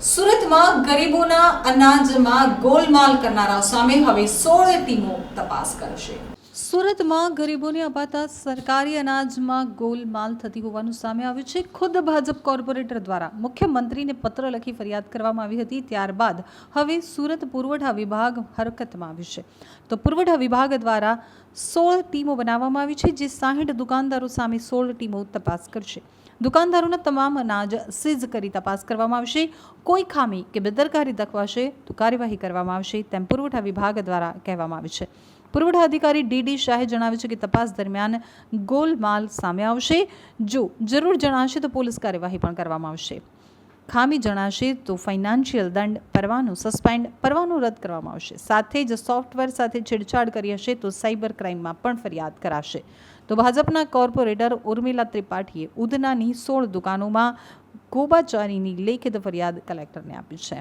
સુરતમાં ગરીબોના અનાજમાં ગોલમાલ કરનારા સામે હવે સોળ ટીમો તપાસ કરશે. સુરતમાં ગરીબોને અપાતા સરકારી અનાજમાં ગોલમાલ થતી હોવાનું સામે આવ્યું છે. ખુદ ભાજપ કોર્પોરેટર દ્વારા મુખ્યમંત્રીને પત્ર લખી ફરિયાદ કરવામાં આવી હતી. ત્યારબાદ હવે સુરત પુરવઠા વિભાગ હરકતમાં આવ્યું છે. તો પુરવઠા વિભાગ દ્વારા સોળ ટીમો બનાવવામાં આવી છે, જે સાહીઠ દુકાનદારો સામે સોળ ટીમો તપાસ કરશે. દુકાનદારોના તમામ અનાજ સીઝ કરી તપાસ કરવામાં આવશે. કોઈ ખામી કે બેદરકારી દખવાશે તો કાર્યવાહી કરવામાં આવશે તેમ પુરવઠા વિભાગ દ્વારા કહેવામાં આવ્યું છે. પુરવઠા અધિકારી ડીડી શાહે જણાવ્યું છે કે તપાસ દરમિયાન ગોલમાલ સામે આવશે. જો જરૂર જણાશે તો પોલીસ કાર્યવાહી પણ કરવામાં આવશે. ખામી જણાશે તો ફાઇનાન્શિયલ દંડ, પરવાનું સસ્પેન્ડ, પરવાનું રદ કરવામાં આવશે. સાથે જ સોફ્ટવેર સાથે છેડછાડ કરી હશે તો સાયબર ક્રાઇમમાં પણ ફરિયાદ કરાશે. તો ભાજપના કોર્પોરેટર ઉર્મિલા ત્રિપાઠીએ ઉધનાની સોળ દુકાનોમાં ગોબાચારીની લેખિત ફરિયાદ કલેક્ટરને આપી છે.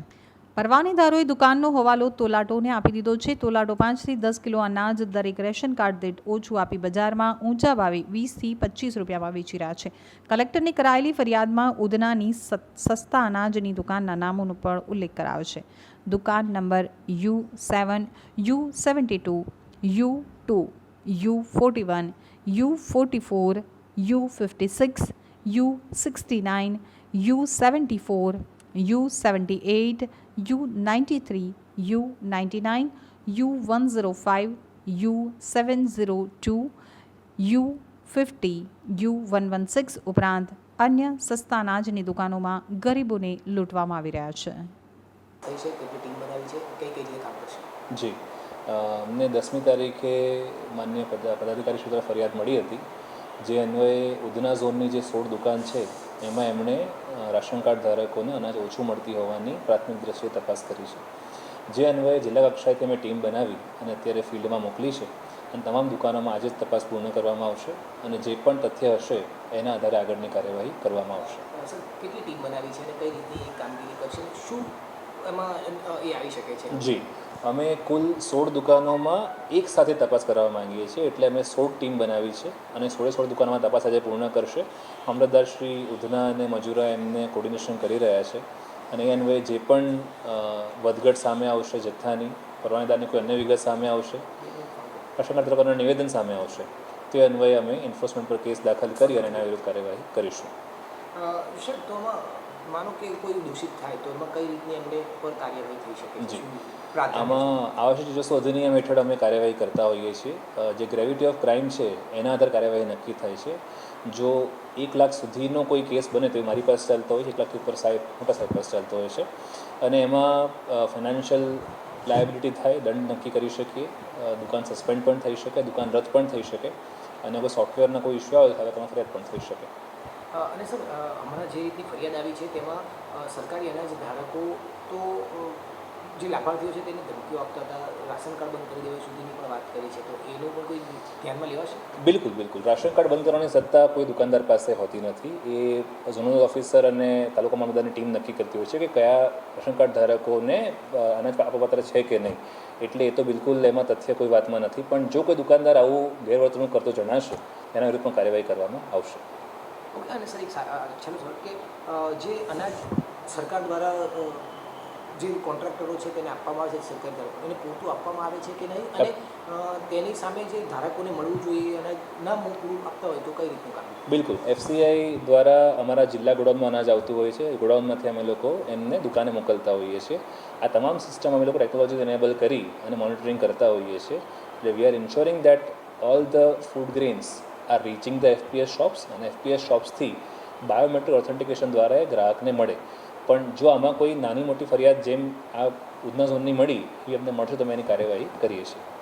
પરવાનેદારોએ દુકાનનો હવાલો તોલાટોને આપી દીધો છે. તોલાટો પાંચથી દસ કિલો અનાજ દરેક રેશન કાર્ડ દીઠ ઓછું આપી બજારમાં ઊંચા ભાવે વીસથી પચીસ રૂપિયામાં વેચી રહ્યા છે. કલેક્ટરને કરાયેલી ફરિયાદમાં ઉધનાની સસ્તા અનાજની દુકાનના નામોનો પણ ઉલ્લેખ કરાયો છે. દુકાન number U seven, U seventy two, U two, U forty one, U forty four, U fifty six, U sixty nine, U seventy four U seventy eight U ninety three U ninety nine U one zero five U seven zero two U fifty U one one six ઉપરાંત અન્ય સસ્તા અનાજની દુકાનોમાં ગરીબોને લૂંટવામાં આવી રહ્યા છે. જી. અમને દસમી તારીખે માન્ય પદ- પદાધિકારી સૂત્ર ફરિયાદ મળી હતી જે અન્વયે ઉધના ઝોનની જે સોળ દુકાન છે એમાં એમણે રાશન કાર્ડ ધારકોને અનાજ ઓછું મળતી હોવાની પ્રાથમિક દ્રષ્ટિએ તપાસ કરી છે. જે અન્વયે જિલ્લા કક્ષાએ તેમણે ટીમ બનાવી અને અત્યારે ફિલ્ડમાં મોકલી છે અને તમામ દુકાનોમાં આજે જ તપાસ પૂર્ણ કરવામાં આવશે અને જે પણ તથ્ય હશે એના આધારે આગળની કાર્યવાહી કરવામાં આવશે. કેટલી ટીમ બનાવી છે અને કઈ રીતની કામગીરી કરશે? શું એમાં એ આવી શકે છે. જી. અમે કુલ સોળ દુકાનોમાં એક સાથે તપાસ કરવા માંગીએ છીએ. એટલે અમે સોળ ટીમ બનાવી છે અને સોળે સોળ દુકાનોમાં તપાસ આજે પૂર્ણ કરશે. મામલતદાર શ્રી ઉધના અને મજૂરા એમને કોર્ડિનેશન કરી રહ્યા છે. અને એ અન્વયે જે પણ વધઘટ સામે આવશે, જથ્થાની, પરવાનેદારની કોઈ અન્ય વિગત સામે આવશે પ્રશ્નકર્તા લોકોના નિવેદન સામે આવશે, તે અન્વયે અમે એન્ફોર્સમેન્ટ પર કેસ દાખલ કરી અને એના વિરુદ્ધ કાર્યવાહી કરીશું. સર તો માનો કે કોઈ દૂષિત થાય તો એમાં કઈ રીતની એમને પર કાર્યવાહી થઈ શકે છે? આમાં આવશ્યક ચીજો અધિનિયમ હેઠળ અમે કાર્યવાહી કરતા હોઈએ છીએ. જે ગ્રેવિટી ઓફ ક્રાઇમ છે એના આધારે કાર્યવાહી નક્કી થાય છે. જો એક લાખ સુધીનો કોઈ કેસ બને તો એ મારી પાસે ચાલતો હોય છે એક લાખથી ઉપર સાહેબ મોટા સાહેબ પાસે ચાલતો હોય છે. અને એમાં ફાઇનાન્શિયલ લાયબિલિટી થાય દંડ નક્કી કરી શકીએ. દુકાન સસ્પેન્ડ પણ થઈ શકે દુકાન રદ પણ થઈ શકે. અને કોઈ સોફ્ટવેરના કોઈ ઇસ્યુ આવે તો તેમાં ફરિયાદ પણ થઈ શકે. અને સર હમણાં જે રીતની ફરિયાદ આવી છે તેમાં સરકારી અનાજ ધારકો તો જે લાભાર્થીઓ છે તેને ધમકીઓ આપતા હતા, રાશન કાર્ડ બંધ કરી દેવા સુધીની પણ વાત કરી છે, તો એનું પણ કોઈ ધ્યાનમાં લેવાશે? બિલકુલ બિલકુલ. રાશન કાર્ડ બંધ કરવાની સત્તા કોઈ દુકાનદાર પાસે હોતી નથી. એ ઝોનલ ઓફિસર અને તાલુકા મામલતદારની ટીમ નક્કી કરતી હોય છે કે કયા રાશન કાર્ડ ધારકોને અનાજ આપવાપાત્ર છે કે નહીં. એટલે એ તો બિલકુલ એમાં તથ્ય કોઈ વાતમાં નથી. પણ જો કોઈ દુકાનદાર આવું ગેરવર્તણૂક કરતો જણાશે એના વિરુદ્ધ પણ કાર્યવાહી કરવામાં આવશે. ઓકે, અને સર, એક છેલ્લો સવાલ કે જે અનાજ સરકાર દ્વારા જે કોન્ટ્રાક્ટરો છે તેને આપવામાં આવે છે સરકાર દ્વારા એને પૂરતું આપવામાં આવે છે કે નહીં? અને તેની સામે જે ધારકોને મળવું જોઈએ અને ના પૂરું આપતા હોય તો કઈ રીતનું કામ? બિલકુલ. એફસીઆઈ દ્વારા અમારા જિલ્લા ગોડાઉનમાં અનાજ આવતું હોય છે. ગોડાઉનમાંથી અમે લોકો એમને દુકાને મોકલતા હોઈએ છીએ. આ તમામ સિસ્ટમ અમે લોકો ટેકનોલોજી એનેબલ કરી અને મોનિટરિંગ કરતા હોઈએ છીએ. એટલે we are ensuring that all the food grains are reaching the FPS shops અને એફપીએસ શોપ્સથી બાયોમેટ્રિક ઓથેન્ટિકેશન દ્વારા એ ગ્રાહકને મળે. પણ જો આમાં કોઈ નાની મોટી ફરિયાદ જેમ આ ઉધના ઝોનની મળી, એ અમને મળશે, તો અમે એની કાર્યવાહી કરીએ છીએ.